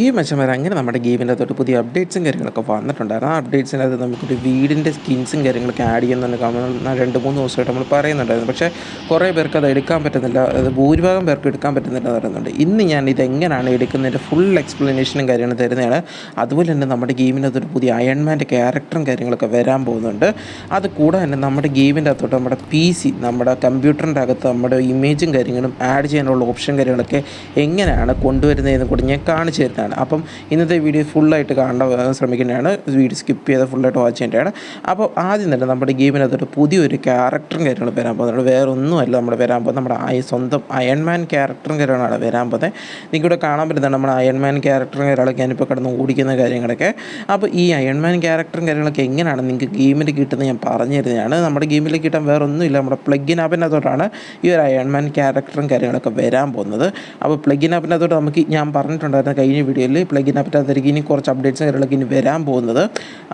ഈ മച്ചന്മാർ അങ്ങനെ നമ്മുടെ ഗെയിമിന്റെ അകത്തോട്ട് പുതിയ അപ്ഡേറ്റ്സും കാര്യങ്ങളൊക്കെ വന്നിട്ടുണ്ടായിരുന്നു. ആ അപ്ഡേറ്റ്സിനകത്ത് നമുക്കൊരു വീടിന്റെ സ്കിൻസും കാര്യങ്ങളൊക്കെ ആഡ് ചെയ്യുന്നുണ്ട്. നമ്മൾ രണ്ട് മൂന്ന് ദിവസമായിട്ട് നമ്മൾ പറയുന്നുണ്ടായിരുന്നു. പക്ഷേ കുറേ പേർക്ക് അത് എടുക്കാൻ പറ്റുന്നില്ല. അത് ഭൂരിഭാഗം പേർക്ക് എടുക്കാൻ പറ്റുന്നില്ല എന്ന് പറയുന്നുണ്ട്. ഇന്ന് ഞാൻ ഇത് എങ്ങനെയാണ് എടുക്കുന്നതിന്റെ ഫുൾ എക്സ്പ്ലനേഷനും കാര്യങ്ങളും തരുന്നതാണ്. അതുപോലെ തന്നെ നമ്മുടെ ഗെയിമിന്റെ അകത്തൊരു പുതിയ അയൺമാന്റെ ക്യാരക്ടറും കാര്യങ്ങളൊക്കെ വരാൻ പോകുന്നുണ്ട്. അത് കൂടാതെ തന്നെ നമ്മുടെ ഗെയിമിന്റെ അകത്തോട്ട് നമ്മുടെ പി സി നമ്മുടെ കമ്പ്യൂട്ടറിന്റെ അകത്ത് നമ്മുടെ ഇമേജും കാര്യങ്ങളും ആഡ് ചെയ്യാനുള്ള ഓപ്ഷൻ കാര്യങ്ങളൊക്കെ എങ്ങനെയാണ് കൊണ്ടുവരുന്നതെന്ന് കൂടി ഞാൻ കാണിച്ചു തരുന്നതാണ് അപ്പം ഇന്നത്തെ വീഡിയോ ഫുള്ളായിട്ട് കാണാൻ ശ്രമിക്കേണ്ടതാണ് വീഡിയോ സ്കിപ്പ് ചെയ്ത് ഫുള്ളായിട്ട് വാച്ച് ചെയ്യേണ്ടതാണ്. അപ്പോൾ ആദ്യം തന്നെ നമ്മുടെ ഗെയിമിനകത്തൊരു പുതിയൊരു ക്യാരക്ടറും കാര്യങ്ങളും വരാൻ പോകുന്നുണ്ട് വേറെ ഒന്നുമല്ല നമ്മുടെ വരാൻ പോകുന്നത്. നമ്മുടെ ആ സ്വന്തം അയൺമാൻ ക്യാരക്ടറും കാര്യങ്ങളാണ് വരാൻ പോകുന്നത്. നിങ്ങൾക്ക് ഇവിടെ കാണാൻ പറ്റുന്നത് നമ്മുടെ അയൺമാൻ ക്യാരക്ടറും കാര്യങ്ങളൊക്കെ ഞാനിപ്പോൾ കിടന്ന് ഓടിക്കുന്ന കാര്യങ്ങളൊക്കെ. അപ്പോൾ ഈ അയൺമാൻ ക്യാരക്ടറും കാര്യങ്ങളൊക്കെ എങ്ങനെയാണ് നിങ്ങൾക്ക് ഗെയിമിൽ കിട്ടുന്നത് ഞാൻ പറഞ്ഞു തരുന്നതാണ് നമ്മുടെ ഗെയിമിൽ കിട്ടാൻ വേറെ ഒന്നുമില്ല. നമ്മുടെ പ്ലഗിൻ ആപ്പിനകത്തോട്ടാണ് ഈ ഒരു അയൺമാൻ ക്യാരക്ടറും കാര്യങ്ങളൊക്കെ വരാൻ പോകുന്നത്. അപ്പോൾ പ്ലഗിൻ ആപ്പിനകത്തോട്ട് നമുക്ക് ഞാൻ പറഞ്ഞിട്ടുണ്ടായിരുന്ന കഴിഞ്ഞ വീഡിയോയിൽ പ്ലഗിൻ അതിരിക്കും ഇനി കുറച്ച് അപ്ഡേറ്റ്സ് കാര്യങ്ങളൊക്കെ ഇനി വരാൻ പോകുന്നത്.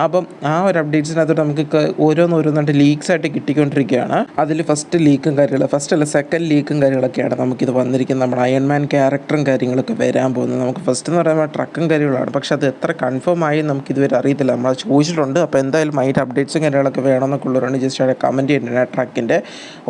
അപ്പം ആ ഒരു അപ്ഡേറ്റ്സിനകത്തോട്ട് നമുക്ക് ഓരോന്നോരോന്നായിട്ട് ലീക്സ് ആയിട്ട് കിട്ടിക്കൊണ്ടിരിക്കുകയാണ്. അതിൽ ഫസ്റ്റ് ലീക്കും കാര്യങ്ങളും ഫസ്റ്റ് അല്ല സെക്കൻഡ് ലീക്കും കാര്യങ്ങളൊക്കെയാണ് നമുക്കിത് വന്നിരിക്കുന്നത്. നമ്മുടെ അയൺമാൻ ക്യാരക്ടറും കാര്യങ്ങളൊക്കെ വരാൻ പോകുന്നത്. നമുക്ക് ഫസ്റ്റ് എന്ന് പറയുമ്പോൾ ട്രക്കും കാര്യങ്ങളാണ്. പക്ഷെ അത് എത്ര കൺഫേം ആയി നമുക്ക് ഇതുവരെ അറിയത്തില്ല. നമ്മൾ ചോദിച്ചിട്ടുണ്ട്. അപ്പോൾ എന്തായാലും അതിന്റെ അപ്ഡേറ്റ്സും കാര്യങ്ങളൊക്കെ വേണമെന്നൊക്കെ ഉള്ളവരാണ് ജസ്റ്റ് അവിടെ കമന്റ് ചെയ്തിട്ടുണ്ട് ട്രക്കിന്റെ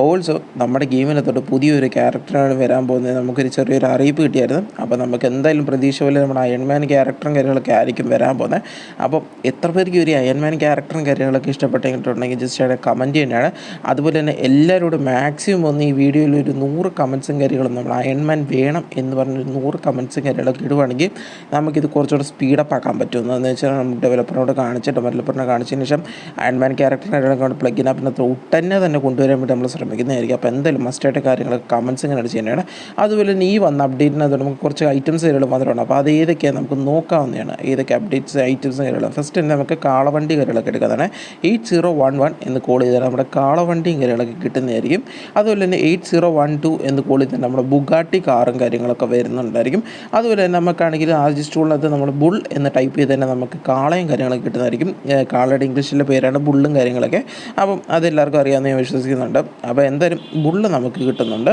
ഓൾസോ നമ്മുടെ ഗെയിമിനകത്തോട്ട് പുതിയൊരു ക്യാരക്ടറാണ് വരാൻ പോകുന്നത്. നമുക്കൊരു ചെറിയൊരു അറിയിപ്പ് കിട്ടിയായിരുന്നു. അപ്പോൾ നമുക്ക് എന്തായാലും പ്രതീക്ഷ പോലെ നമ്മുടെ അയൺമാൻ ക്യാരക്ടറും കാര്യങ്ങളൊക്കെ ആയിരിക്കും വരാൻ പോകുന്നത്. അപ്പോൾ എത്ര പേർക്ക് ഒരു അയൺമാൻ ക്യാരക്ടറും കാര്യങ്ങളൊക്കെ ഇഷ്ടപ്പെട്ടിട്ടുണ്ടെങ്കിൽ ജസ്റ്റ് അവിടെ കമന്റ് ചെയ്യുന്നതാണ്. അതുപോലെ തന്നെ എല്ലാവരോടും മാക്സിമം ഒന്ന് ഈ വീഡിയോയിൽ ഒരു നൂറ് കമൻസും കാര്യങ്ങളും നമ്മൾ അയൺമാൻ വേണം എന്ന് പറഞ്ഞൊരു നൂറ് കമൻസും കാര്യങ്ങളൊക്കെ ഇടുവാണെങ്കിൽ നമുക്കിത് കുറച്ചുകൂടെ സ്പീഡപ്പ് ആക്കാൻ പറ്റും. എന്ന് വെച്ചാൽ നമുക്ക് ഡെവലപ്പറിനോട് കാണിച്ചിട്ട് ഡെവലപ്പറിനെ കാണിച്ചതിന് ശേഷം അയൺമാൻ ക്യാരക്ടറിനെ പ്ലഗിൻ ആപ്പിനകത്ത് ഉടനെ തന്നെ കൊണ്ടുവരാൻ വേണ്ടി നമ്മൾ ശ്രമിക്കുന്നതായിരിക്കും. അപ്പോൾ എന്തായാലും മസ്റ്റായിട്ട് കാര്യങ്ങളൊക്കെ കമൻസ് ഇങ്ങനെ ചെയ്യുന്നതാണ്. അതുപോലെ തന്നെ ഈ വന്ന അപ്ഡേറ്റിനകത്ത് നമുക്ക് കുറച്ച് ഐറ്റംസ് കാര്യങ്ങൾ മാത്രമാണ് അപ്പോൾ അത് ഏതൊക്കെയാണ് നമുക്ക് നോക്കാവുന്നതാണ്. ഏതൊക്കെ അപ്ഡേറ്റ്സ് ഐറ്റംസ് കാര്യങ്ങളും ഫസ്റ്റ് തന്നെ നമുക്ക് കാളവണ്ടി കാര്യങ്ങളൊക്കെ എടുക്കുന്നതാണ്. എയ്റ്റ് സീറോ വൺ വൺ എന്ന് കോൾ ചെയ്താൽ നമ്മുടെ കാളവണ്ടിയും കാര്യങ്ങളൊക്കെ കിട്ടുന്നതായിരിക്കും. അതുപോലെ തന്നെ എയ്റ്റ് സീറോ വൺ ടു എന്ന് കോൾ ചെയ്താൽ നമ്മുടെ ബുഗാട്ടി കാറും കാര്യങ്ങളൊക്കെ വരുന്നുണ്ടായിരിക്കും. അതുപോലെ തന്നെ നമുക്കാണെങ്കിൽ ആർജിസ്റ്റുള്ളത് നമ്മൾ ബുൾ എന്ന് ടൈപ്പ് ചെയ്ത് തന്നെ നമുക്ക് കാളയും കാര്യങ്ങളൊക്കെ കിട്ടുന്നതായിരിക്കും. കാളയുടെ ഇംഗ്ലീഷിലെ പേരാണ് ബുള്ളും കാര്യങ്ങളൊക്കെ. അപ്പം അതെല്ലാവർക്കും അറിയാമെന്ന് ഞാൻ വിശ്വസിക്കുന്നുണ്ട്. അപ്പോൾ എന്തായാലും ബുള്ള് നമുക്ക് കിട്ടുന്നുണ്ട്.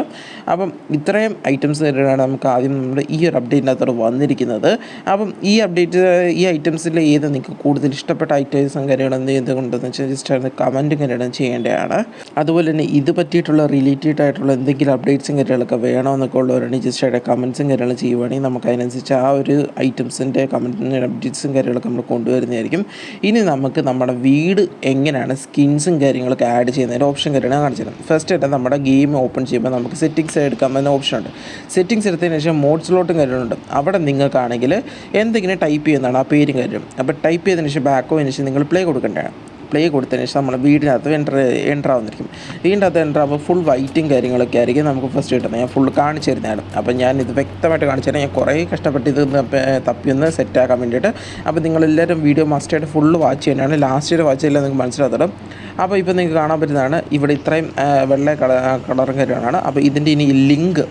അപ്പം ഇത്രയും ഐറ്റംസ് തന്നെയാണ് നമുക്ക് ആദ്യം നമ്മുടെ ഈ ഒരു അപ്ഡേറ്റിനകത്തോട് വന്നിരിക്കുന്നത്. അപ്പം ഈ അപ്ഡേറ്റ് ഈ ഐറ്റംസിൽ ഏത് നിങ്ങൾക്ക് കൂടുതൽ ഇഷ്ടപ്പെട്ട ഐറ്റംസും കാര്യങ്ങളും എന്ത് ചെയ്തുകൊണ്ടെന്ന് വെച്ചാൽ ജസ്റ്റ് അത് കമന്റും കാര്യങ്ങളും ചെയ്യേണ്ടതാണ്. അതുപോലെ തന്നെ ഇത് പറ്റിയിട്ടുള്ള റിലേറ്റഡ് ആയിട്ടുള്ള എന്തെങ്കിലും അപ്ഡേറ്റ്സും കാര്യങ്ങളൊക്കെ വേണമെന്നൊക്കെ ഉള്ളവരാണെങ്കിൽ ജസ്റ്റ് അവിടെ കമൻസും കാര്യങ്ങളും ചെയ്യുവാണെങ്കിൽ നമുക്ക് അതിനനുസരിച്ച് ആ ഒരു ഐറ്റംസിന്റെ കമന്റിന്റെ അപ്ഡേറ്റ്സും കാര്യങ്ങളൊക്കെ നമ്മൾ കൊണ്ടുവരുന്നതായിരിക്കും. ഇനി നമുക്ക് നമ്മുടെ വീട് എങ്ങനെയാണ് സ്കിൻസും കാര്യങ്ങളൊക്കെ ആഡ് ചെയ്യുന്നതിന്റെ ഓപ്ഷൻ കാര്യമാണ് കാണിച്ചത് ഫസ്റ്റ് ആയിട്ട് നമ്മുടെ ഗെയിം ഓപ്പൺ ചെയ്യുമ്പോൾ നമുക്ക് സെറ്റിങ്സ് എടുക്കാൻ പറ്റുന്ന ഓപ്ഷൻ ഉണ്ട്. സെറ്റിങ്സ് എടുത്തതിന് ശേഷം മോഡ്സിലോട്ടും കാര്യങ്ങളുണ്ട്. അവിടെ നിങ്ങൾക്കാണെങ്കിൽ എന്തെങ്കിലും ടൈപ്പ് ചെയ്യുന്നതാണ് ആ പേരും കാര്യം അപ്പോൾ ടൈപ്പ് ചെയ്തതിന് ശേഷം ബാക്കോ ശേഷം നിങ്ങൾ പ്ലേ കൊടുക്കേണ്ടതാണ് പ്ലേ കൊടുത്തതിന് ശേഷം നമ്മൾ വീടിനകത്ത് എന്റർ എന്റർ ആവുന്നിരിക്കും വീടിനകത്ത് എന്റർ ആകുമ്പോൾ ഫുൾ വൈറ്റും കാര്യങ്ങളൊക്കെ ആയിരിക്കും നമുക്ക് ഫസ്റ്റ് കിട്ടുന്നത്. ഞാൻ ഫുൾ കാണിച്ചു തരുന്നതാണ്. അപ്പോൾ ഞാൻ ഇത് വ്യക്തമായിട്ട് കാണിച്ചു തരാം. ഞാൻ കുറേ കഷ്ടപ്പെട്ട് ഇത് തപ്പിയൊന്ന് സെറ്റാക്കാൻ വേണ്ടിയിട്ട്. അപ്പോൾ നിങ്ങളെല്ലാവരും വീഡിയോ മസ്റ്റായിട്ട് ഫുള്ള് വാച്ച് ചെയ്യാനാണ് ലാസ്റ്റ് വരെ വാച്ച് ചെയ്യില്ല നിങ്ങൾക്ക് മനസ്സിലാകത്തുള്ളൂ. അപ്പോൾ ഇപ്പോൾ നിങ്ങൾക്ക് കാണാൻ പറ്റുന്നതാണ്. ഇവിടെ ഇത്രയും വെള്ള കളർ കളറും കാര്യമാണ് അപ്പോൾ ഇതിന്റെ ഇനി ലിങ്ക്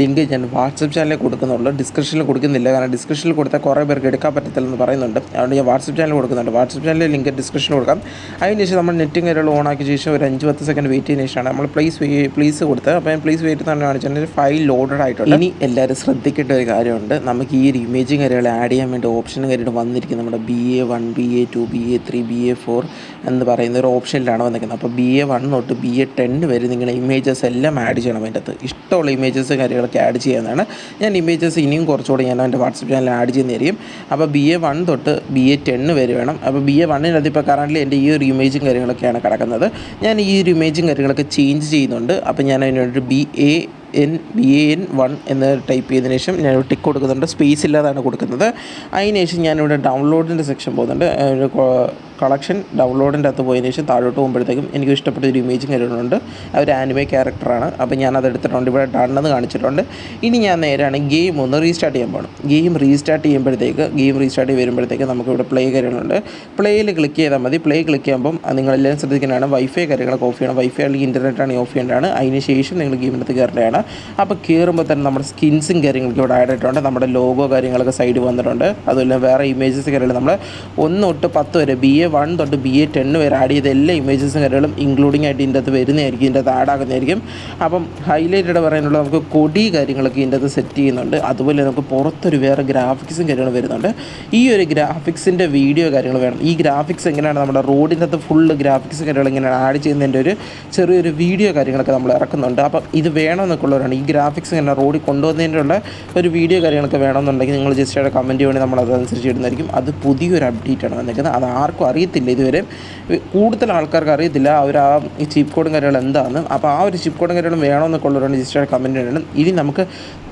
ലിങ്ക് ഞാൻ വാട്സപ്പ് ചാനലിൽ കൊടുക്കുന്നുള്ളൂ. ഡിസ്ക്രിപ്ഷനിൽ കൊടുക്കുന്നില്ല. കാരണം ഡിസ്ക്രിപ്ഷനിൽ കൊടുത്താൽ കുറേ പേർക്ക് എടുക്കാൻ പറ്റത്തില്ലെന്ന് പറയുന്നുണ്ട്. അതുകൊണ്ട് ഞാൻ വാട്സപ്പ് ചാനൽ കൊടുക്കുന്നുണ്ട്. വാട്സപ്പ് ചാനലിൽ ലിങ്ക് ഡിസ്ക്രിപ്ഷൻ കൊടുക്കാം. അതിന് ശേഷം നമ്മൾ നെറ്റും കാര്യങ്ങളും ഓൺ ആക്കിയ ശേഷം ഒരു അഞ്ച് പത്ത് സെക്കൻഡ് വെയിറ്റ് ചെയ്യുന്ന ശേഷമാണ് നമ്മൾ പ്ലീസ് പ്ലീസ് കൊടുത്ത്. അപ്പോൾ ഞാൻ പ്ലീസ് വെയിറ്റ് തന്നെ കാണിച്ചിട്ടുണ്ടെങ്കിൽ ഫയൽ ലോഡഡ് ആയിട്ടുണ്ട്. ഇനി എല്ലാവരും ശ്രദ്ധിക്കേണ്ട ഒരു കാര്യമുണ്ട്. നമുക്ക് ഈ ഒരു ഇമേജും കാര്യങ്ങൾ ആഡ് ചെയ്യാൻ വേണ്ടി ഓപ്ഷനും കാര്യമായിട്ട് വന്നിരിക്കുന്നത് നമ്മുടെ B A one B A two B A three B A four എന്ന് പറയുന്ന ഒരു ഓപ്ഷനിലാണ് വന്നിരിക്കുന്നത്. അപ്പോൾ ബി എ വൺ തൊട്ട് ബി എ ടെൻ വരെ നിങ്ങളുടെ ഇമേജസ് എല്ലാം ആഡ് ചെയ്യണം അതിന്റെ അകത്ത്. ഇഷ്ടമുള്ള ഇമേജസ് കാര്യങ്ങളൊക്കെ ആഡ് ചെയ്യാവുന്നതാണ് ഞാൻ ഇമേജസ് ഇനിയും കുറച്ചുകൂടി ഞാൻ എന്റെ വാട്സപ്പ് ചാനലിൽ ആഡ് ചെയ്യുന്നതായിരിക്കും അപ്പോൾ ബി എ വൺ തൊട്ട് ബി എ ടെന്ന് വരെ വേണം. അപ്പോൾ ബി എ വണ്ണിനകത്ത് ഇപ്പോൾ കറന്റ് എന്റെ ഈ ഒരു ഇമേജും കാര്യങ്ങളൊക്കെയാണ് കിടക്കുന്നത്. ഞാൻ ഈ ഒരു ഇമേജും കാര്യങ്ങളൊക്കെ ചേഞ്ച് ചെയ്യുന്നുണ്ട്. അപ്പോൾ ഞാൻ അതിനൊരു B A N B A N one എന്ന് ടൈപ്പ് ചെയ്തതിന് ശേഷം ഞാൻ ടിക്ക് കൊടുക്കുന്നുണ്ട്. സ്പേസ് ഇല്ലാതാണ് കൊടുക്കുന്നത്. അതിന് ശേഷം ഞാനിവിടെ ഡൗൺലോഡിന്റെ സെക്ഷൻ പോകുന്നുണ്ട്. കളക്ഷൻ ഡൗൺലോഡിന്റെ അകത്ത് പോയതിന് ശേഷം താഴോട്ട് പോകുമ്പോഴത്തേക്കും എനിക്ക് ഇഷ്ടപ്പെട്ട ഒരു ഇമേജും കാര്യങ്ങളുണ്ട് അവർ ആനിമേ ക്യാരക്ടറാണ് അപ്പോൾ ഞാൻ അത് എടുത്തിട്ടുണ്ട്. ഇവിടെ ഡണ്ണെന്ന് കാണിച്ചിട്ടുണ്ട്. ഇനി ഞാൻ നേരാണ് ഗെയിം ഒന്ന് റീസ്റ്റാർട്ട് ചെയ്യാൻ പോകണം ഗെയിം റീസ്റ്റാർട്ട് ചെയ്യുമ്പോഴത്തേക്ക് ഗെയിം റീസ്റ്റാർട്ട് ചെയ്ത് വരുമ്പോഴത്തേക്ക് നമുക്കിവിടെ പ്ലേ കാര്യങ്ങളുണ്ട്. പ്ലേയിൽ ക്ലിക്ക് ചെയ്താൽ മതി. പ്ലേ ക്ലിക്ക് ചെയ്യുമ്പം നിങ്ങളെല്ലാം ശ്രദ്ധിക്കുന്നതാണ് വൈഫൈ കാര്യങ്ങളൊക്കെ ഓഫ് ചെയ്യണം. വൈഫൈ അല്ലെങ്കിൽ ഇന്റർനെറ്റ് ആണ് ഓഫ് ചെയ്യേണ്ടതാണ്. അതിന് ശേഷം നിങ്ങൾ ഗെയിമിനകത്ത് കയറേണ്ടതാണ്. അപ്പോൾ കയറുമ്പോൾ തന്നെ നമ്മുടെ സ്കിൻസും കാര്യങ്ങളൊക്കെ ഇവിടെ ആഡ് ആയിട്ടുണ്ട് നമ്മുടെ ലോഗോ കാര്യങ്ങളൊക്കെ സൈഡ് വന്നിട്ടുണ്ട്. അതുപോലെ വേറെ ഇമേജസ് കാര്യങ്ങൾ നമ്മൾ ഒന്ന് തൊട്ട് പത്ത് വരെ ബി എ വൺ തൊട്ട് ബി എ ടെൻ വരെ ആഡ് ചെയ്ത എല്ലാ ഇമേജസും കാര്യങ്ങളും ഇൻക്ലൂഡിംഗ് ആയിട്ട് ഇതിന്റെ അകത്ത് വരുന്നതായിരിക്കും ഇതിന്റെ അകത്ത് ആഡ് ആകുന്നതായിരിക്കും. അപ്പം ഹൈലൈറ്റഡ് പറയാനുള്ള നമുക്ക് കൊടി കാര്യങ്ങളൊക്കെ ഇതിന്റെ അകത്ത് സെറ്റ് ചെയ്യുന്നുണ്ട്. അതുപോലെ നമുക്ക് പുറത്തൊരു വേറെ ഗ്രാഫിക്സും കാര്യങ്ങളും വരുന്നുണ്ട്. ഈ ഒരു ഗ്രാഫിക്സിന്റെ വീഡിയോ കാര്യങ്ങൾ വേണം. ഈ ഗ്രാഫിക്സ് എങ്ങനെയാണ് നമ്മുടെ റോഡിന്റെ അകത്ത് ഫുള്ള് ഗ്രാഫിക്സ് കാര്യങ്ങൾ എങ്ങനെയാണ് ആഡ് ചെയ്യുന്നതിന്റെ ഒരു ചെറിയൊരു വീഡിയോ കാര്യങ്ങളൊക്കെ നമ്മൾ ഇറക്കുന്നുണ്ട്. അപ്പം ഇത് വേണമെന്നൊക്കെയുള്ളവരാണ്. ഈ ഗ്രാഫിക്സ് ഇങ്ങനെ റോഡിൽ കൊണ്ടുവന്നതിനുള്ള ഒരു വീഡിയോ കാര്യങ്ങളൊക്കെ വേണമെന്നുണ്ടെങ്കിൽ നിങ്ങൾ ജസ്റ്റ് അവിടെ കമന്റ് വേണ്ടി നമ്മൾ അതനുസരിച്ച് ഇടുന്നതായിരിക്കും. അത് പുതിയൊരു അപ്ഡേറ്റ് ആണ് വന്നിരിക്കുന്നത്. അത് ആർക്കും അറിയത്തില്ല ഇതുവരെ. കൂടുതൽ ആൾക്കാർക്ക് അറിയത്തില്ല അവർ ആ ഈ ചീപ്പ് കോഡും കാര്യങ്ങൾ എന്താണ്. അപ്പോൾ ആ ഒരു ചീപ്പ് കോഡും കാര്യങ്ങളും വേണമെന്നൊക്കെ ഉള്ളവരാണ് ജസ്റ്റ് അവിടെ കമന്റ് ചെയ്യണം ഇനി നമുക്ക്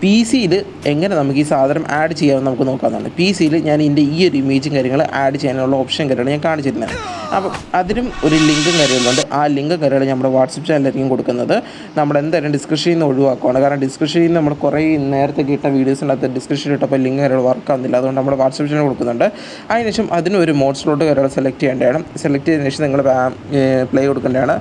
പി സിയിൽ എങ്ങനെ നമുക്ക് ഈ സാധനം ആഡ് ചെയ്യാമെന്ന് നമുക്ക് നോക്കാവുന്നതാണ്. പി സിയിൽ ഞാൻ ഇതിന്റെ ഈ ഒരു ഇമേജും കാര്യങ്ങൾ ആഡ് ചെയ്യാനുള്ള ഓപ്ഷൻ കാര്യങ്ങൾ ഞാൻ കാണിച്ചിരുന്നത് അപ്പം അതിനും ഒരു ലിങ്കും കാര്യങ്ങളുണ്ട് ആ ലിങ്ക് കാര്യങ്ങൾ നമ്മുടെ വാട്സപ്പ് ചാനലായിരിക്കും കൊടുക്കുന്നത്. നമ്മൾ എന്തായാലും ഡിസ്ക്രിപ്ഷനിൽ നിന്ന് ഒഴിവാക്കുകയാണ് കാരണം ഡിസ്ക്രിപ്ഷനിൽ നമ്മൾ കുറേ നേരത്തെ കിട്ട വീഡിയോസിനകത്ത് ഡിസ്ക്രിപ്ഷൻ ഇട്ടപ്പോൾ ലിങ്ക് കാര്യങ്ങൾ വർക്ക് ആവുന്നില്ല. അതുകൊണ്ട് നമ്മുടെ വാട്സപ്പ് ചാനൽ കൊടുക്കുന്നുണ്ട്. അതിനുശേഷം അതിനൊരു മോഡ് സ്ലോട്ട് കാര്യങ്ങൾ സെലക്ട് ചെയ്യേണ്ടതാണ് സെലക്ട് ചെയ്തതിന് ശേഷം നിങ്ങൾ പ്ലേ കൊടുക്കേണ്ടതാണ്.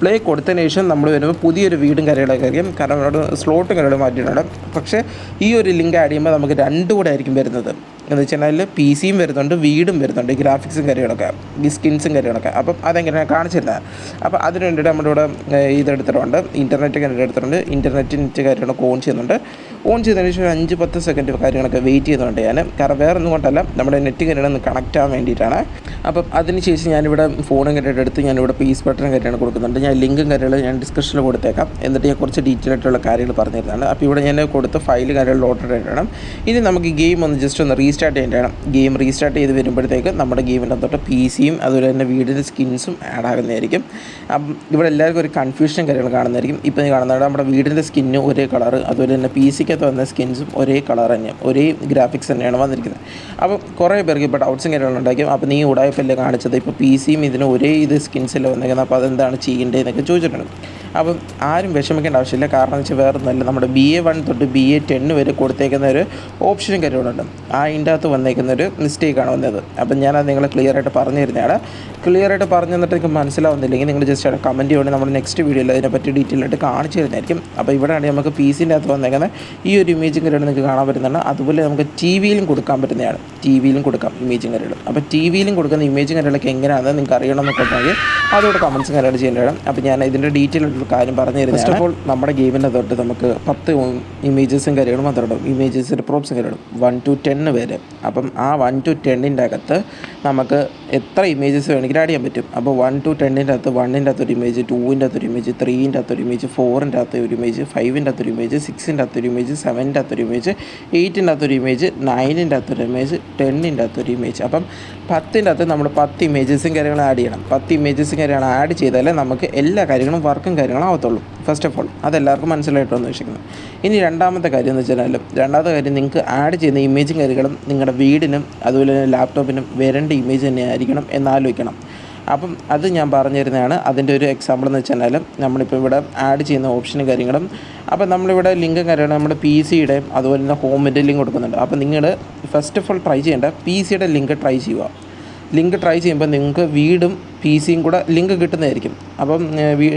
പ്ലേ കൊടുത്തതിന് ശേഷം നമ്മൾ വരുമ്പോൾ പുതിയൊരു വീടും കാര്യങ്ങളൊക്കെ ആയിരിക്കും. കാരണം അവിടെ സ്ലോട്ടും കാര്യങ്ങളും മാറ്റിയിട്ടുണ്ട്. പക്ഷേ ഈ ഒരു ലിങ്ക് ആഡ് ചെയ്യുമ്പോൾ നമുക്ക് രണ്ടും കൂടെ ആയിരിക്കും വരുന്നത്. എന്ന് വെച്ചാൽ പി സിയും വരുന്നുണ്ട് വീടും വരുന്നുണ്ട് ഗ്രാഫിക്സും കാര്യങ്ങളൊക്കെ ഈ സ്കിൻസും കാര്യങ്ങളൊക്കെ. അപ്പം അതെങ്ങനെയാണ് കാണിച്ചിരുന്നത് അപ്പോൾ അതിന് വേണ്ടിയിട്ട് നമ്മുടെ ഇവിടെ ഇതെടുത്തിട്ടുണ്ട്. ഇന്റർനെറ്റ് കാര്യങ്ങൾ എടുത്തിട്ടുണ്ട്. ഇന്റർനെറ്റ് നെറ്റ് കാര്യങ്ങളൊക്കെ ഓൺ ചെയ്യുന്നുണ്ട്. ഓൺ ചെയ്തതിന് ശേഷം അഞ്ച് പത്ത് സെക്കൻഡ് കാര്യങ്ങളൊക്കെ വെയിറ്റ് ചെയ്യുന്നുണ്ട് ഞാൻ കാരണം വേറെ ഒന്നും കൊണ്ടല്ല നമ്മുടെ നെറ്റ് കാര്യങ്ങളൊന്ന് കണക്ട് ആവാൻ വേണ്ടിയിട്ടാണ്. അപ്പം അതിനുശേഷം ഞാനിവിടെ ഫോണും കാര്യമായിട്ട് എടുത്ത് ഞാനിവിടെ പീസ് ബട്ടൺ കാര്യമാണ് കൊടുക്കുന്നുണ്ട്. ഞാൻ ലിങ്കും കാര്യങ്ങൾ ഞാൻ ഡിസ്ക്രിപ്ഷനിൽ കൊടുത്തേക്കാം. എന്നിട്ട് ഞാൻ കുറച്ച് ഡീറ്റെയിൽ ആയിട്ടുള്ള കാര്യങ്ങൾ പറഞ്ഞിരുന്നതാണ് അപ്പോൾ ഇവിടെ ഞാൻ കൊടുത്ത ഫയൽ കാര്യങ്ങൾ ലോഡ് ആയിട്ടാണ്. ഇനി നമുക്ക് ഗെയിം ഒന്ന് ജസ്റ്റ് ഒന്ന് റീസ്റ്റാർട്ട് ചെയ്യേണ്ടതാണ്. ഗെയിം റീസ്റ്റാർട്ട് ചെയ്ത് വരുമ്പോഴത്തേക്ക് നമ്മുടെ ഗെയിമിന്റെ തൊട്ട് പി സിയും അതുപോലെ തന്നെ വീടിന്റെ സ്കിൻസും ആഡ് ആകുന്നതായിരിക്കും. അപ്പം ഇവിടെ എല്ലാവർക്കും ഒരു കൺഫ്യൂഷൻ കാര്യങ്ങൾ കാണുന്നതായിരിക്കും. ഇപ്പോൾ നീ കാണുന്നത് നമ്മുടെ വീടിന്റെ സ്കിന്നും ഒരേ കളർ അതുപോലെ തന്നെ പി സിക്കകത്ത് വന്ന സ്കിൻസും ഒരേ കളർ തന്നെയാണ് ഒരേ ഗ്രാഫിക്സ് തന്നെയാണ് വന്നിരിക്കുന്നത്. അപ്പം കുറേ പേർക്ക് ഇപ്പോൾ ഡൗട്ട്സും കാര്യങ്ങളും ഉണ്ടാക്കും അപ്പോൾ നീ ഉടായ്പല്ലേ കാണിച്ചത്? ഇപ്പോൾ പി സിയും ഇതിന് ഒരേ ഇത് സ്കിൻസല്ലേ വന്നേക്കുന്നത്? അപ്പോൾ അതെന്താണ് ചെയ്യേണ്ടതെന്നൊക്കെ ചോദിച്ചിട്ടുണ്ട്. അപ്പം ആരും വിഷമിക്കേണ്ട ആവശ്യമില്ല. കാരണം വെച്ചാൽ വേറെ ഒന്നുമല്ല. നമ്മുടെ ബി എ വൺ തൊട്ട് ബി എ ടെൻ വരെ കൊടുത്തേക്കുന്ന ഒരു ഓപ്ഷനും കാര്യങ്ങളുണ്ട്. ആ അതിന്റെ അകത്ത് വന്നേക്കുന്ന ഒരു മിസ്റ്റേക്കാണ് വന്നത്. അപ്പം ഞാനത് നിങ്ങളെ ക്ലിയർ ആയിട്ട് പറഞ്ഞു തരുന്നതാണ്. ക്ലിയർ ആയിട്ട് പറഞ്ഞു തന്നിട്ട് നിങ്ങൾക്ക് മനസ്സിലാവുന്നില്ലെങ്കിൽ നിങ്ങൾ ജസ്റ്റ് അവിടെ കമന്റ് ചെയ്യുകയാണെങ്കിൽ നമ്മുടെ നെക്സ്റ്റ് വീഡിയോയിൽ അതിനെപ്പറ്റി ഡീറ്റെയിൽ ആയിട്ട് കാണിച്ചു തരുന്നതായിരിക്കും. അപ്പോൾ ഇവിടെയാണ് നമുക്ക് പി സിന്റെ അകത്ത് വന്നേക്കുന്ന ഈ ഒരു ഇമേജും കാര്യമാണ് നിങ്ങൾക്ക് കാണാൻ പറ്റുന്നതാണ്. അതുപോലെ നമുക്ക് ടി വിയിലും കൊടുക്കാൻ പറ്റുന്നതാണ്. ടി വിയിലും കൊടുക്കാം ഇമേജും കാര്യങ്ങൾ അപ്പോൾ ടി വിയിലും കൊടുക്കുന്ന ഇമേജും കാര്യങ്ങളൊക്കെ എങ്ങനെയാണെന്ന് നിങ്ങൾക്ക് അറിയണമെന്നൊക്കെ ഉണ്ടെങ്കിൽ അതോടെ കമൻസും കാര്യങ്ങൾ ചെയ്യേണ്ടതാണ്. അപ്പോൾ ഞാൻ ഇതിന്റെ ഡീറ്റെയിൽ കാര്യം പറഞ്ഞു തരുന്നത് ഫസ്റ്റ് ഓഫ് ഓൾ നമ്മുടെ ഗെയിമിന്റെ തൊട്ട് നമുക്ക് പത്ത് ഇമേജസും കാര്യങ്ങളും മാത്രം ഇമേജസിന്റെ പ്രോപ്സും കാര്യങ്ങളും വൺ ടു ടെന്ന് വരെ അപ്പം ആ വൺ ടു ടെന്നിന്റെ അകത്ത് നമുക്ക് എത്ര ഇമേജസ് വേണമെങ്കിലും ആഡ് ചെയ്യാൻ പറ്റും അപ്പോൾ വൺ ടു ടെന്നിന്റെ അകത്ത് വണ്ണിന്റെ ഒരു ഇമേജ് ടൂവിന്റെ ഒരു ഇമേജ് ത്രീന്റെ ഒരു ഇമേജ് ഫോറിന്റെ അകത്ത് ഒരു ഇമേജ് ഫൈവിന്റെ ഒരു ഇമേജ് സിക്സിന്റെ ഒരു ഇമേജ് സെവന്റെ ഒരു ഇമേജ് എയ്റ്റിന്റെ ഒരു ഇമേജ് നയനിന്റെ ഒരു ഇമേജ് ടെന്നിന്റെ ഒരു ഇമേജ് അപ്പം പത്തിന്റെ അകത്ത് നമ്മൾ പത്ത് ഇമേജസും കാര്യങ്ങളും ആഡ് ചെയ്യണം. പത്ത് ഇമേജസും കാര്യങ്ങളും ആഡ് ചെയ്താലേ നമുക്ക് എല്ലാ കാര്യങ്ങളും വർക്കും കാര്യങ്ങളും ആവത്തുള്ളൂ. ഫസ്റ്റ് ഓഫ് ഓൾ അതെല്ലാവർക്കും മനസ്സിലായിട്ടാണ് വിശ്വസിക്കുന്നത് ഇനി രണ്ടാമത്തെ കാര്യം എന്ന് വെച്ചാൽ രണ്ടാമത്തെ കാര്യം നിങ്ങൾക്ക് ആഡ് ചെയ്യുന്ന ഇമേജും കാര്യങ്ങളും നിങ്ങളുടെ വീടിനും അതുപോലെ തന്നെ ലാപ്ടോപ്പിനും വരേണ്ട ഇമേജ് തന്നെ ആയിരിക്കണം എന്ന് ആലോചിക്കണം. അപ്പം അത് ഞാൻ പറഞ്ഞു തരുന്നതാണ് അതിന്റെ ഒരു എക്സാമ്പിൾ എന്ന് വെച്ചാൽ നമ്മളിപ്പോൾ ഇവിടെ ആഡ് ചെയ്യുന്ന ഓപ്ഷനും കാര്യങ്ങളും അപ്പോൾ നമ്മളിവിടെ ലിങ്കും കാര്യങ്ങളും നമ്മുടെ പി സിയുടെ അതുപോലെ തന്നെ ഹോമിന്റെ ലിങ്ക് കൊടുക്കുന്നുണ്ട്. അപ്പോൾ നിങ്ങൾ ഫസ്റ്റ് ഓഫ് ഓൾ ട്രൈ ചെയ്യേണ്ട പി സിയുടെ ലിങ്ക് ട്രൈ ചെയ്യുക. ലിങ്ക് ട്രൈ ചെയ്യുമ്പോൾ നിങ്ങൾക്ക് വീടും പി സിയും കൂടെ ലിങ്ക് കിട്ടുന്നതായിരിക്കും. അപ്പം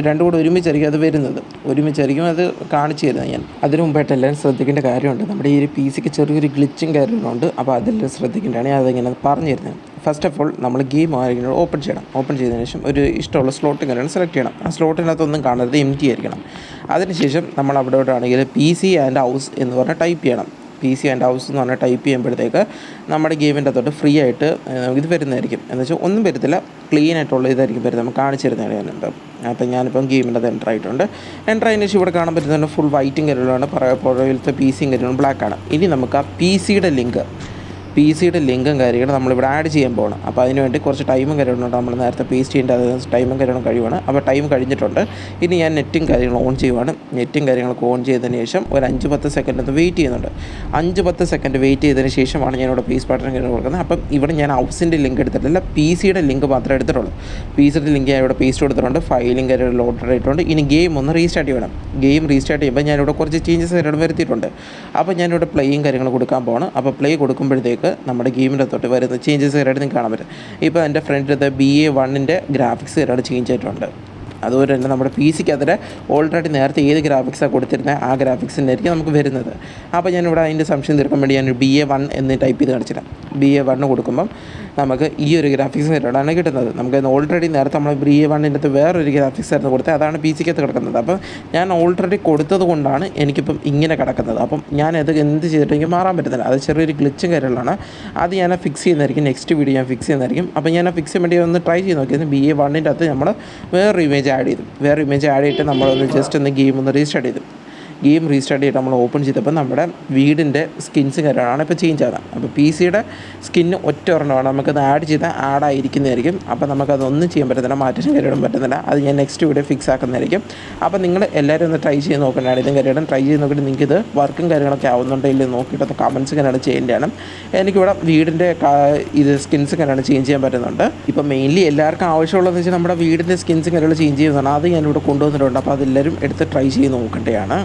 രണ്ടും കൂടെ ഒരുമിച്ചായിരിക്കും അത് വരുന്നത്. ഒരുമിച്ചായിരിക്കും അത് കാണിച്ചു തരുന്നത് ഞാൻ. അതിനു മുമ്പായിട്ട് എല്ലാവരും ശ്രദ്ധിക്കേണ്ട കാര്യമുണ്ട്. നമ്മുടെ ഈ ഒരു പി സിക്ക് ചെറിയൊരു ഗ്ലിച്ചും കാര്യങ്ങളുണ്ട് അപ്പോൾ അതെല്ലാം ശ്രദ്ധിക്കേണ്ടതാണ് ഞാൻ അതിങ്ങനെ പറഞ്ഞു തരുന്നത് ഫസ്റ്റ് ഓഫ് ഓൾ നമ്മൾ ഗെയിം ആയിരിക്കണം ഓപ്പൺ ചെയ്യണം. ഓപ്പൺ ചെയ്തതിന് ശേഷം ഒരു ഇഷ്ടമുള്ള സ്ലോട്ട് കാര്യങ്ങൾ സെലക്ട് ചെയ്യണം. ആ സ്ലോട്ടിനകത്തൊന്നും കാണരുത് എം ടി ആയിരിക്കണം അതിനുശേഷം നമ്മൾ അവിടെ ആണെങ്കിൽ പി സി ആൻഡ് ഹൗസ് എന്ന് പറഞ്ഞാൽ ടൈപ്പ് ചെയ്യണം. പി സി ആൻഡ് ഹൗസ് എന്ന് പറഞ്ഞാൽ ടൈപ്പ് ചെയ്യുമ്പോഴത്തേക്ക് നമ്മുടെ ഗെയിമിന്റെ അകത്തോട്ട് ഫ്രീ ആയിട്ട് ഇത് വരുന്നതായിരിക്കും. എന്ന് വെച്ചാൽ ഒന്നും വരത്തില്ല. ക്ലീൻ ആയിട്ടുള്ള ഇതായിരിക്കും വരുന്നത്. നമുക്ക് കാണിച്ചു തരുന്നതാണ് ഞാനുണ്ട് അപ്പം ഞാനിപ്പം ഗെയിമിന്റെ അത് എന്റർ ആയിട്ടുണ്ട്. എന്റർ ആയതിനു ശേഷം ഇവിടെ കാണാൻ പറ്റുന്നുണ്ട് ഫുൾ വൈറ്റും കാര്യങ്ങളാണ് പുറകിലത്തെ പി സിയും കാര്യങ്ങളും ബ്ലാക്കാണ് ഇനി നമുക്ക് ആ പി സിയുടെ ലിങ്ക് പി സിയുടെ ലിങ്കും കാര്യങ്ങളും നമ്മളിവിടെ ആഡ് ചെയ്യാൻ പോകണം അപ്പോൾ അതിന് വേണ്ടി കുറച്ച് ടൈമും കാര്യങ്ങളുണ്ട് നമ്മൾ നേരത്തെ പേസ്റ്റ് ചെയ്യേണ്ട അത് ടൈമും കാര്യങ്ങളും കഴിയുവാണ് അപ്പോൾ ടൈം കഴിഞ്ഞിട്ടുണ്ട്. ഇനി ഞാൻ നെറ്റും കാര്യങ്ങളും ഓൺ ചെയ്യുവാണ്. നെറ്റും കാര്യങ്ങളൊക്കെ ഓൺ ചെയ്തതിന് ശേഷം ഒരു അഞ്ച് പത്ത് സെക്കൻഡ് ഒന്ന് വെയിറ്റ് ചെയ്യുന്നുണ്ട്. അഞ്ച് പത്ത് സെക്കൻഡ് വെയിറ്റ് ചെയ്തതിന് ശേഷമാണ് ഞാൻ ഞാനിവിടെ പീസ് ബട്ടൺ കാര്യങ്ങൾ കൊടുക്കുന്നത്. അപ്പം ഇവിടെ ഞാൻ ഹൗസിന്റെ ലിങ്ക് എടുത്തിട്ടില്ല. പി സിയുടെ ലിങ്ക് മാത്രമേ എടുത്തിട്ടുള്ളൂ. പി സിയുടെ ലിങ്ക് ഞാൻ ഇവിടെ പേസ്റ്റ് കൊടുത്തിട്ടുണ്ട്. ഫയലും കാര്യങ്ങൾ ലോഡ് ആയിട്ടുണ്ട് ഇനി ഗെയിം ഒന്ന് റീസ്റ്റാർട്ട് ചെയ്യണം. ഗെയിം റീസ്റ്റാർട്ട് ചെയ്യുമ്പോൾ ഞാനിവിടെ കുറച്ച് ചേഞ്ചസ് കാര്യങ്ങൾ വരുത്തിയിട്ടുണ്ട്. അപ്പോൾ ഞാനിവിടെ പ്ലേയും കാര്യങ്ങൾ കൊടുക്കാൻ പോകണം അപ്പോൾ പ്ലേ കൊടുക്കുമ്പോഴത്തേക്ക് നമ്മുടെ ഗെയിമിന്റെ തൊട്ട് വരുന്ന ചേഞ്ചസ് കാര്യമായിട്ട് നിങ്ങൾക്ക് കാണാൻ പറ്റും. ഇപ്പോൾ എന്റെ ഫ്രണ്ടിലത്തെ ബി എ വണ്ണിന്റെ ഗ്രാഫിക്സ് കാര്യമായിട്ട് ചേഞ്ച് ആയിട്ടുണ്ട്. അതുപോലെ തന്നെ നമ്മുടെ പി സിക്കകത്ത് ഓൾറെഡി നേരത്തെ ഏത് ഗ്രാഫിക്സാണ് കൊടുത്തിരുന്നത് ആ ഗ്രാഫിക്സിന്റെ ആയിരിക്കും നമുക്ക് വരുന്നത്. അപ്പോൾ ഞാനിവിടെ അതിന്റെ സംശയം തീർക്കാൻ വേണ്ടി ഞാൻ ബി എ വൺ എന്ന് ടൈപ്പ് ചെയ്ത് കാണിച്ചിടാം. ബി എ വണ്ണ് കൊടുക്കുമ്പം നമുക്ക് ഈ ഒരു ഗ്രാഫിക്സ് നേരിടാണ് കിട്ടുന്നത്. നമുക്ക് ഓൾറെഡി നേരത്തെ നമ്മൾ ബി എ വണ്ണിന്റെ അകത്ത് വേറൊരു ഗ്രാഫിക്സ് ആയിരുന്നു കൊടുത്തത്. അതാണ് പി സിക്കകത്ത് കിടക്കുന്നത്. അപ്പം ഞാൻ ഓൾറെഡി കൊടുത്തത് കൊണ്ടാണ് എനിക്കിപ്പം ഇങ്ങനെ കിടക്കുന്നത്. അപ്പം ഞാൻ അത് എന്ത് ചെയ്തിട്ട് എനിക്ക് മാറാൻ പറ്റുന്നില്ല അത് ചെറിയൊരു ഗ്ലിച്ചും കാര്യങ്ങളാണ് അത് ഞാൻ ഫിക്സ് ചെയ്യുന്നതായിരിക്കും. നെക്സ്റ്റ് വീഡിയോ ഞാൻ ഫിക്സ് ചെയ്യുന്നതായിരിക്കും. അപ്പോൾ ഞാൻ ഫിക്സ് ചെയ്യാൻ വേണ്ടി ഒന്ന് ട്രൈ ചെയ്ത് നോക്കിയത് ബി എ വണ്ണിന്റെ അകത്ത് നമ്മൾ വേറൊരു ഇമേജ് ആഡ് ചെയ്തു. വേറെ ഇമേജ് ആഡ് ചെയ്തിട്ട് നമ്മളൊന്ന് ജസ്റ്റ് ഒന്ന് ഗെയിം ഒന്ന് റീസ്റ്റാർട്ട് ചെയ്തു. ഗെയിം റീസ്റ്റാർട്ട് ചെയ്തിട്ട് നമ്മൾ ഓപ്പൺ ചെയ്തപ്പോൾ നമ്മുടെ വീടിന്റെ സ്കിൻസ് കാര്യമാണ് ഇപ്പോൾ ചേഞ്ച് ആകുന്നത് അപ്പോൾ പി സിയുടെ സ്കിന്ന് ഒറ്റ ഒരെണ്ണമാണ് നമുക്കത് ആഡ് ചെയ്താൽ ആഡ് ആയിരിക്കുന്നതായിരിക്കും. അപ്പോൾ നമുക്കതൊന്നും ചെയ്യാൻ പറ്റത്തില്ല മാറ്റം കാര്യമിടാൻ പറ്റുന്നില്ല അത് ഞാൻ നെക്സ്റ്റ് വീഡിയോ ഫിക്സ് ആക്കുന്നതായിരിക്കും. അപ്പോൾ നിങ്ങൾ എല്ലാവരും ഒന്ന് ട്രൈ ചെയ്ത് നോക്കേണ്ടതാണ് ഇതും കാര്യങ്ങളും ട്രൈ ചെയ്ത് നോക്കിയിട്ട് നിങ്ങൾക്ക് ഇത് വർക്കും കാര്യങ്ങളൊക്കെ ആവുന്നുണ്ടോ ഇല്ലെന്ന് നോക്കിയിട്ട് ഒന്ന് കമൻസ് കാര്യങ്ങൾ ചെയ്യേണ്ടതാണ് എനിക്കിവിടെ വീടിന്റെ ഇത് സ്കിൻസ് കാര്യമാണ് ചേഞ്ച് ചെയ്യാൻ പറ്റുന്നുണ്ട്. ഇപ്പോൾ മെയിൻലി എല്ലാവർക്കും ആവശ്യമുള്ളതെന്ന് വെച്ചാൽ നമ്മുടെ വീടിന്റെ സ്കിൻസും കാര്യങ്ങൾ ചേഞ്ച് ചെയ്യുന്നതാണ്. അത് ഞാനിവിടെ കൊണ്ടുവന്നിട്ടുണ്ട്. അപ്പോൾ അതെല്ലാവരും എടുത്ത് ട്രൈ ചെയ്ത് നോക്കേണ്ടതാണ്.